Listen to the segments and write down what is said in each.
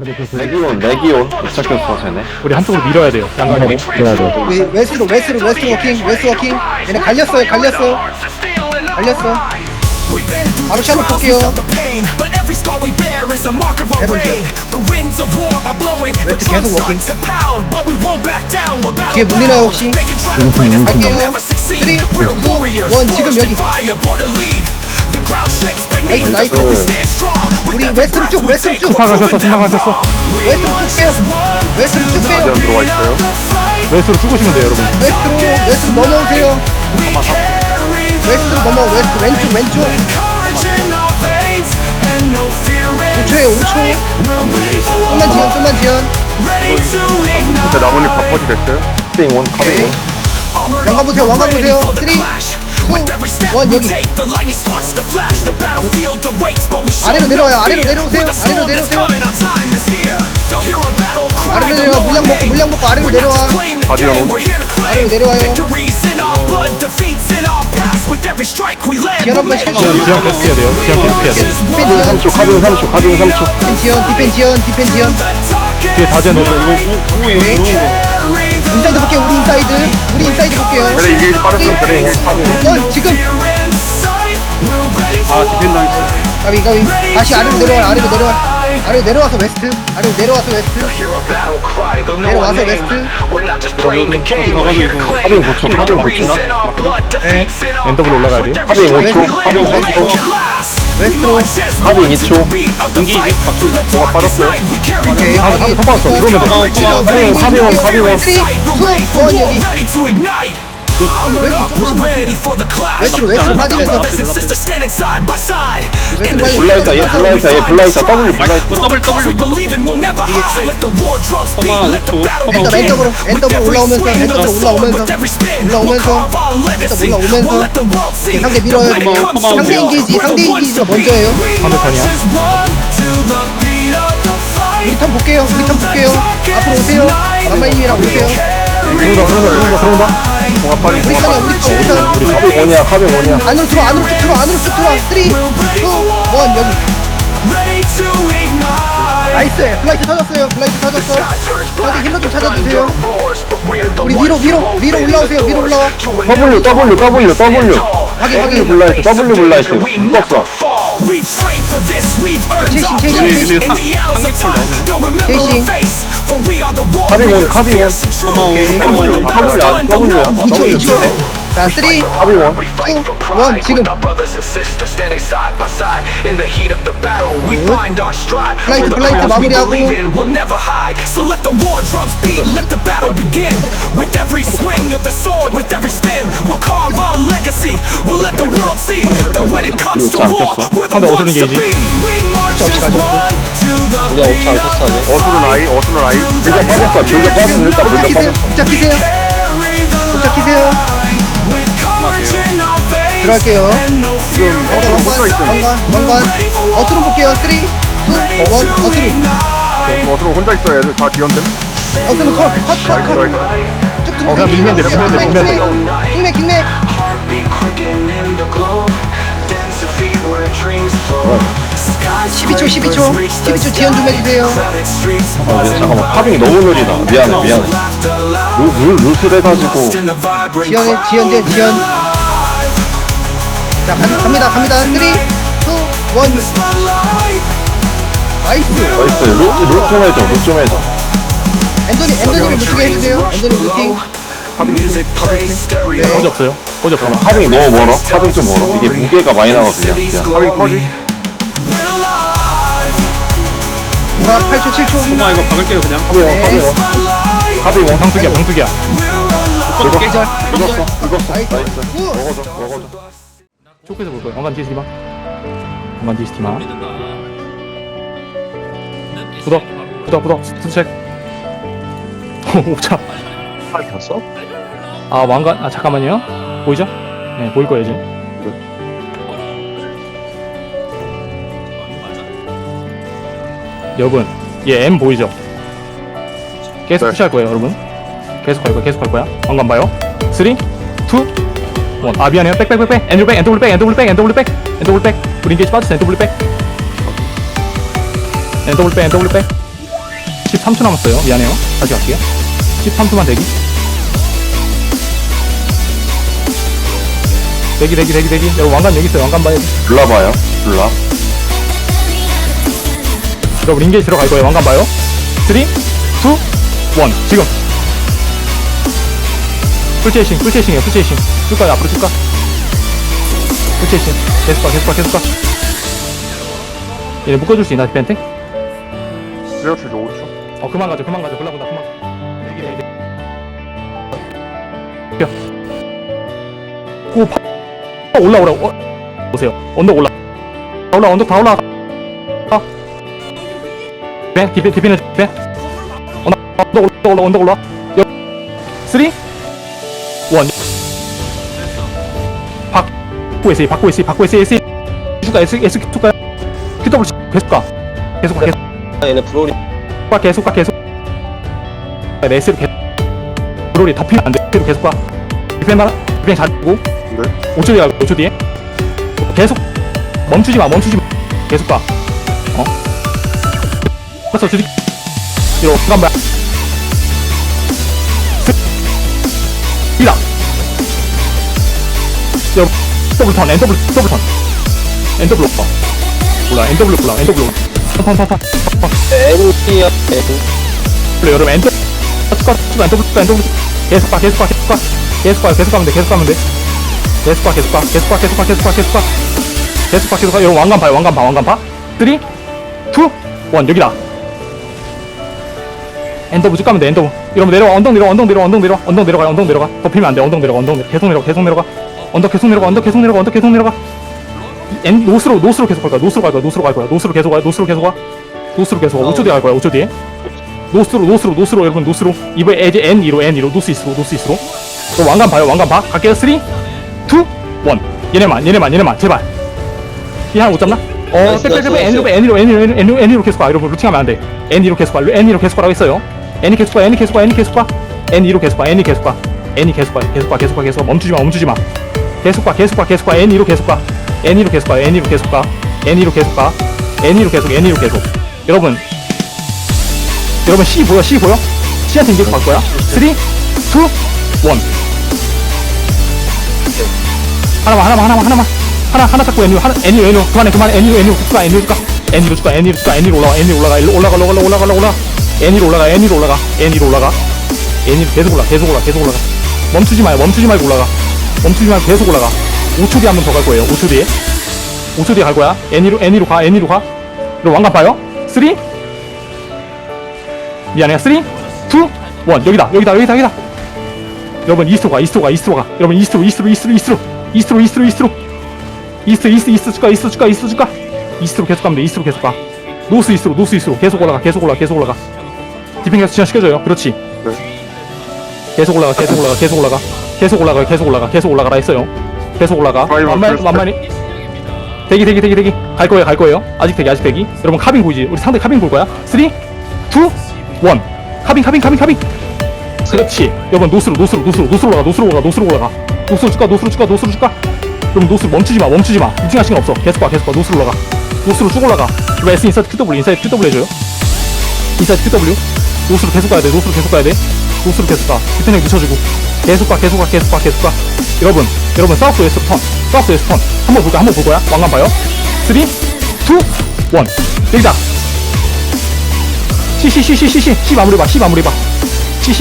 레기온 레기온 도착했어 쟤네 우리 한쪽으로 밀어야 돼요. 양강이. 그래야 돼. 우리 웨스트로 웨스트로 웨스트 워킹 웨스트 워킹 얘네 갈렸어요 갈렸어 갈렸어 바로 샬롯 볼게요. The 계속 워킹. 뒤에 물리나요 혹시? 갈게요 never succeed. 3 We're warriors, 1 지금 여기 나이스, 나이스. 우리 웨스트로 쭉 웨스트로 쭉. 승강하셨어, 승강하셨어. 웨스트로 쭉 빼요. 웨스트로 쭉 빼요. 가디언 들어와 있어요? 웨스트로 죽으시면 돼요, 여러분. 웨스트로 웨스트로 넘어오세요. 웨스트로 넘어 웨스트 왼쪽 왼쪽. Courage in our veins and no fear in 5초에 5초 좀만 지연 좀만 지연. 근데 나뭇잎 다 퍼지됐어요? 카빙 원 카빙 원 왕관 보세요 왕관 보세요. 3 2 1 여기 아래로 내려와요 아래로. 내려오세요 아래로 내려오세요. 아래로 내려와 물량 먹고 물량 먹고 아래로 내려와 아래로 내려와요 victories in our blood, defeats in our past. With every strike we land, 지연 we'll 한번 make 시켜주세요 지연 계속 해야 돼요. 지연 계속 해야 돼요. 디펜 지연 3초 카빙 3초 카빙 3초 디펜 지연 디펜 지연 디펜 지연 뒤에 다 지연 넣어줘. 인사이드 볼게요 우리 인사이드. 우리 인사이드 볼게요. 그래 이게 빠르면 그래 이게 카빙 어 지금. 아 디펜 당했어. 가비 가비 다시 아래로 내려와 아래로 내려와. 아래로 내려와서 웨스트. 아래로 내려와서 웨스트. 내려와서 웨스트. 카빙 고쳐 카빙 고치나? 엔더블 올라가야 돼요. 카빙 5초 카빙 3초 웨스트로 카빙 2초 등기. 뭐가 빠졌어요? 오케이. 아, 한번 터봤어. 그러면 돼. 카빙 카빙 원 카빙 원. 3 2 1 여기 웨스트로 웨스트로 빠지면서 블라이다 얘 블라이다 얘 블라이다 W the battle 엔더 begin. 엔더블 엔더블 올라오면서 엔더블 올라오면서 올라오면서 legacy. 올라오면서 see. 상대 밀어요 상대 인게이지 상대 인게이지가 먼저예요. 우리 턴 볼게요 우리 턴 볼게요 앞으로 오세요 만마이님이랑 오세요 들어온다, 들어온다, 들어온다, 들어온다. 뭐가 빠진 우리 뭐가 턴이야 우리 턴 우리 턴 우리 카빙 원이야 카빙 원이야 안으로 들어 안으로 쭉 들어 안으로 쭉 들어와. 3 2 1 여기. 나이스. 블라이트 터졌어요. 블라이트 터졌어. 저기 힐러 좀 찾아주세요. 우리 위로 위로 위로 올라오세요. 위로 올라와. W W W W. 확인 W 확인. 블라이트 W 블라이트. our chasing, place chasing. in the hours of time. Don't remember Chasing. a face, for we are the 카빙 원 warriors. 카빙 원 Fierce and true. And we will W never 야 W야 2초 W 2초 자 3 2 카빙 원 1 지금 Our brothers and sisters standing side by side in the heat of the battle. We find our stride. 블라이트, For the 블라이트 cause we 마무리하고. believe in, we'll never hide. So let the war drums beat. Let the battle begin. With every swing of the sword, with every spin, we'll carve our legacy. We'll let the world see that when it comes to war, we're the 상대 ones 어디 We march as one to the beat. 어수는 아이 어수는 아이. 불격 빠졌어 불격 빠졌어 일단 키세요 빠졌어 복자 키세요. 복자 키세요. 들어갈게요. and no fear. 왕관 왕관 왕관 어투로 볼게요. 3 2 1 어투로 어수는 혼자 있어 얘들 다 지연됨 어투로 컷 컷 컷컷. 쭉 어, 그냥 밀면 돼, 밀면 돼, 밀면 돼. 킹내 킹내 Heartbeat quicken in the glow. Dance your feet where dreams flow. Skies 12초 12초 12초 지연 좀 해주세요. 아 근데 잠깐만 카빙이 너무 느리다 미안해 미안해 in the vibrant 지연해 crowd. 지연제 지연 자 가- 갑니다 갑니다 3 2 1 Spotlight. 나이스 나이스 룰좀 해줘 룰좀 해줘 앤더니 앤더니를 무시게 해주세요 앤더니 무팅 없어요. 호지 없어. 카빙이 너무 멀어 카빙 좀 멀어 이게 무게가 많이 나거든요 Cities 미안. We're 자 8초 7초 아 이거 박을게요 그냥 카빙 원 Spotlight. 카빙 원 방투기야, 방투기야. 이거 계절 이겼어 이겼어 나이스 나이스 우! 먹어줘 먹어줘 쇼크에서 볼 거예요. 왕관 디스티마. 왕관 디스티마. 구독, 구독, 구독. 스책. 오자. 팔 켰어? 아 왕관. 아 잠깐만요. 보이죠? 네, 보일 거예요 지금. 여러분, 얘 M 보이죠? 계속 네. 푸시할 거예요, 여러분. 계속 갈 거야, 계속 갈 거야. 왕관 봐요. 3, 2, 1. 아 미안해요. 백백백백. 엔드 백, 엔드 백, 엔드 백, 엔드 백, 엔드 백. 우리 인게이지 빠졌어. 엔드 백. 엔드 백, 엔드 백. 13초 남았어요. 미안해요. 다시 갈게요. 13초만 대기. 대기, 대기, 대기, 대기. 여러분, 왕관 여기 있어요. 왕관 돼. 불러봐요. 불러. 여러분, 인게이지 들어갈 거예요. 왕관 봐요. 3, 2, 1. 지금. 풀체이싱, 풀체이싱이에요. 풀체이싱. 쭉 가요. 앞으로 쭉 가. 풀체이싱. 계속 가, 계속 가, 계속 가. 얘네 묶어줄 수 있나, 디펜팅? 스레어출 5초. 어 그만 가죠 그만 가죠 골라보다 그만 대기 대기 대기 오 파... 올라오라 어 보세요 언덕 올라 올라 언덕 다 올라 아 디펜 디펜 디펜 디펜 언덕 언덕 올라 언덕 올라 여 쓰리? 원. 박고 에세이 박고 에세이 박고 에세이 에세이. 슈가 S S 슈가. QW 계속 가. 계속 가 계속. 얘네 브로리. 가 계속 가 계속. 레스로 계속. 브롤이 덮이면 안돼. 레스로 계속 가. 디펜만 디펜 잘고. 네. 5초 뒤에 가고 5초 뒤에. 계속. 멈추지 마 멈추지 마. 계속 가. 어? 그래서 주디 이로 잠깐만. 이라 여러분 더블 턴 엔더블 더블 턴. 엔더블 오빠 몰라 엔더블 몰라 엔더블 턴턴턴턴. N이야 N. 원래 여러분 엔터 추가 추가 엔터 추가 엔터 계속 가 계속 가 계속 가. 계속 가 계속 가면 돼 계속 가면 돼. 계속 가 계속 가 계속 가 계속 가 계속 가 계속 가. 계속 가 계속 가. 여러분 왕관 봐요 왕관 봐 왕관 봐. 3, 2, 1 여기다 엔더 쭉 가면 돼 엔더 여러분 내려와 언덕 내려와 언덕 내려와 언덕 내려와. 언덕 내려가 언덕 내려가. 덮이면 안돼 언덕 내려가 언덕 내려가. 계속 내려가 계속 내려가. 언덕 계속 내려가 언덕 계속 내려가 언덕 계속 내려가. 엔 노스로 노스로 계속 갈 거야 노스로 갈 거야 노스로 갈 거야. 노스로 계속 가 노스로 계속 가 노스로 계속 가 5초 뒤에 갈 거야 5초 뒤에. 노스로 노스로 노스로 여러분 노스로. 이번에 에지 N2로 N2로 노스 이스로 노스 이스로. 또 왕관 봐요 왕관 봐. 갈게요. 3 2 1 얘네만 얘네만 얘네만. 제발. 이 하나 못 잡나? 어 N으로 N으로 N으로 N으로 N으로 N으로 계속 가 여러분. 루팅하면 안돼. N으로 계속 가. N으로 계속 가라고 했어요 N이 계속 가 N이 계속 가 N이 계속 가 N2로 계속 가 N이 계속 가 N이 계속 가 계속 가 계속 가 계속 가 멈추지 마 멈추지 마 계속 가 계속 가 계속 가 N2로 계속 가 N2로 계속 가 N2로 계속 가 N2로 계속 가 N2로 계속 N2로 계속 여러분 여러분 C 보여 C 보여? C한테 계속 갈 거야 3 2 1 하나만 하나만 하나만 하나만 하나 하나 잡고 N으로 하나 N으로 N으로 그만해 그만해 N으로 N으로 가 N으로 가 N으로 가 N으로 가 N으로 올라가 N으로 올라가 일로 올라가 올라가 올라가 올라가 N으로 올라가 N으로 올라가 N으로 올라가. N으로 계속 올라가 계속 올라가 계속 올라가. 멈추지 마요 멈추지 말고 올라가. 멈추지 말고 계속 올라가. 5초 뒤에 한 번 더 갈 거예요 5초 뒤에. 5초 뒤에 갈 거야. N으로 N으로 가 N으로 가. 그리고 왕관 봐요. 3 미안해요. 3 2 1 여기다 여기다 여기다 여기다. 여러분 이스트로 가 이스트로 가 이스트로 가. 여러분 이스트로 이스트로 이스트로 이스트로. 이스트로 이스트로 이스트로. 이스트 이스트 이스트 쭉가 이스트 쭉가 이스트 쭉가. 이스트로 계속 가면 돼 이스트로 계속 가. 노스 이스트로 노스 이스트로. 계속 올라가 계속 올라가 계속 올라가 디펜 계속 진화시켜줘요. 그렇지. 계속 올라가 계속 올라가 계속 올라가. 계속 올라가 계속 올라가 계속 올라가라 했어요. 계속 올라가. 완만 플러스 완만히. 대기 대기 대기 대기. 갈 거예요 갈 거예요. 아직 대기 아직 대기. 여러분 카빈 보이지? 우리 상대 카빈 볼 거야. 3 2 1 카빈 카빈 카빈 카빈. 그렇지. 여러분 노스로 노스로 노스로 노스로 올라가 노스로 올라가 노스로 올라가. 노스로 쭉가 노스로 쭉가 노스로 쭉가 여러분 노스로 멈추지 마 멈추지 마. 미팅할 시간 없어. 계속 가 계속 가 노스로 올라가. 노스로 쭉 올라가. 이거 S 인사이드 QW 인사이드 QW 해줘요. 인사이드 QW 노스로 계속 가야 돼 노스로 계속 가야 돼. 노스로 계속 가. 디펜형 늦춰주고. 계속 가 계속 가 계속 가 계속 가. 여러분 여러분 사우스 웨스트 턴. 사우스 웨스트 턴. 한번 볼 거야 한번 볼 거야 왕관 봐요. 3 2 1 여기다 C C 마무리 봐 C 마무리 봐. C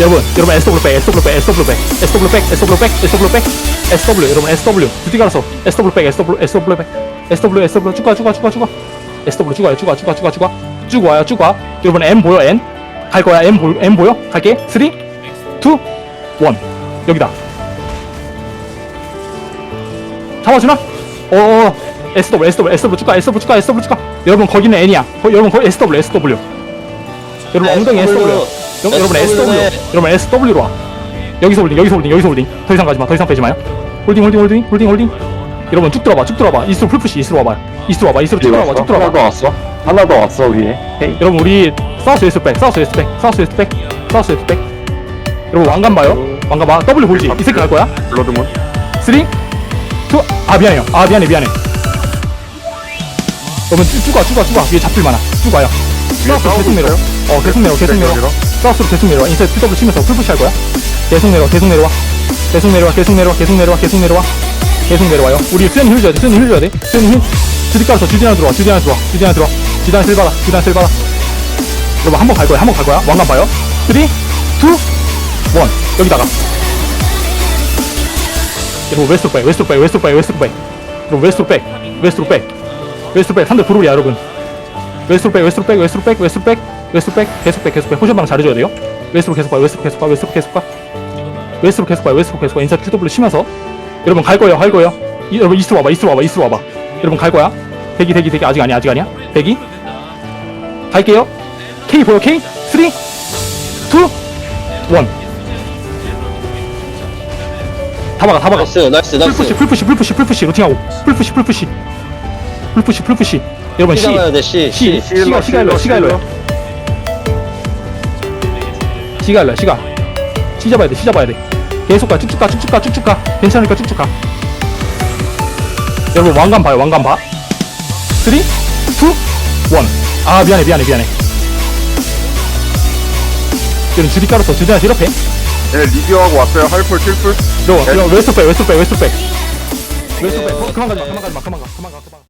여러분 여러분 SW 백 SW 백 SW 백. SW 백 SW 백 SW 백. SW 여러분 SW 두디 갈아서. SW 백 SW SW 백. SW SW 쭉가 쭉가 쭉가 쭉가. SW 쭉가요 쭉가 쭉가 쭉가 쭉가 쭉 와요. 쭉 와. 여러분 M 보여? N? 갈 거야. M 보 M 보여? 갈게. 3 2 1 여기다. 잡아주나? 어어 SW SW SW 쭉 가 SW 쭉 가 SW 쭉 가 여러분 거기는 N이야. 거, 여러분 거기 SW SW 여러분 엉덩이 SW 여, 여러분 SW 여러분 SW로 와. 여기서 홀딩 여기서 홀딩 여기서 홀딩 더 이상 가지 마. 더 이상 빼지 마요. 홀딩 홀딩 홀딩 홀딩 홀딩 여러분 쭉 들어봐 쭉 들어봐. 이스로 풀푸시 이스로 와봐 이스로 와봐 이스로 쭉 들어봐 쭉 들어봐. 더 왔어. 하나 더 왔어 위에. 오케이. 여러분 우리 사우스 웨스트 백 사우스 웨스트 백 사우스 웨스트 백 사우스 웨스트 백. 여러분 왕관 봐요. 왕관 봐. W 보이지. 이 새끼 갈 거야? 블러드문. 3 2 아 미안해요. 아 미안해 미안해. 여러분 쭉, 쭉 와, 쭉 와, 쭉 와. 위에 잡힐 많아. 쭉 와요. 사우스로 계속 내려와. 어 계속 내려와 계속 내려와. 내려와. 사우스로 계속 내려와. 인사이드 PW 치면서 풀푸시 할 거야. 계속 내려와 계속 내려와. 계속 내려와 계속 내려와 계속 내려와 계속 내려와. 계속 내려와요. 우리 수현이 힐 줘야 돼 수현이 힐 줘야 돼. 수현이 힐. 주디 깔아서 주디 하나 들어와 주디 하나 들어와 주디 하나 들어와 주디 하나 쓸 받아 여러분 한 번 갈 거야 한 번 갈 거야? 왕관 봐요. 3 2 1 여기다가. 여러분 웨스트로 백 웨스트로 백 웨스트로 백 웨스트로 백. 여러분 웨스트로 백 웨스트로 백. 상대 브롤이야 여러분. 웨스트로 백 웨스트로 백 웨스트로 백 웨스트로 백 웨스트로 백. 계속 백 계속 백 포션 방 잘해줘야 돼요. 웨스트로 계속 봐 웨스트로 계속 봐 웨스트로 계속 봐. 웨스트로 계속 봐 웨스트로 계속 봐. 인사 QW 치면서. 여러분 갈 거예요 갈 거예요. 이, 여러분 이스트로 와봐 이스트로 와봐 이스트로 와봐. 여러분 갈 거야? 대기 대기 대기. 아직 아니야 아직 아니야? 대기 갈게요. K 보여 K? 3 2 1 다 막아 다 막아. 나이스 나이스 풀푸시 나이스. 풀푸시 풀푸시 풀푸시 루팅하고. 풀푸시 풀푸시. 풀푸시 풀푸시. 여러분 시 C C 시 시가 시가 일로야 시가 일로야 시가 일로야 시가. C 잡아야 돼 C 잡아야 돼. 계속 가 쭉쭉 가 쭉쭉 가 쭉쭉 가. 괜찮으니까 쭉쭉 가. 여러분 왕관 봐요 왕관 봐. 3 2 1 아 미안해 미안해 미안해. 여러분 주디 깔았어. 주디나 이렇게 네, 리뷰하고 왔어요. 할풀, 킬풀. 이거 웨스트 백 웨스트 백 웨스트 백. 웨스트 백 그만 가지 마 그만 가지 마 그만 가 그만 가 그만 가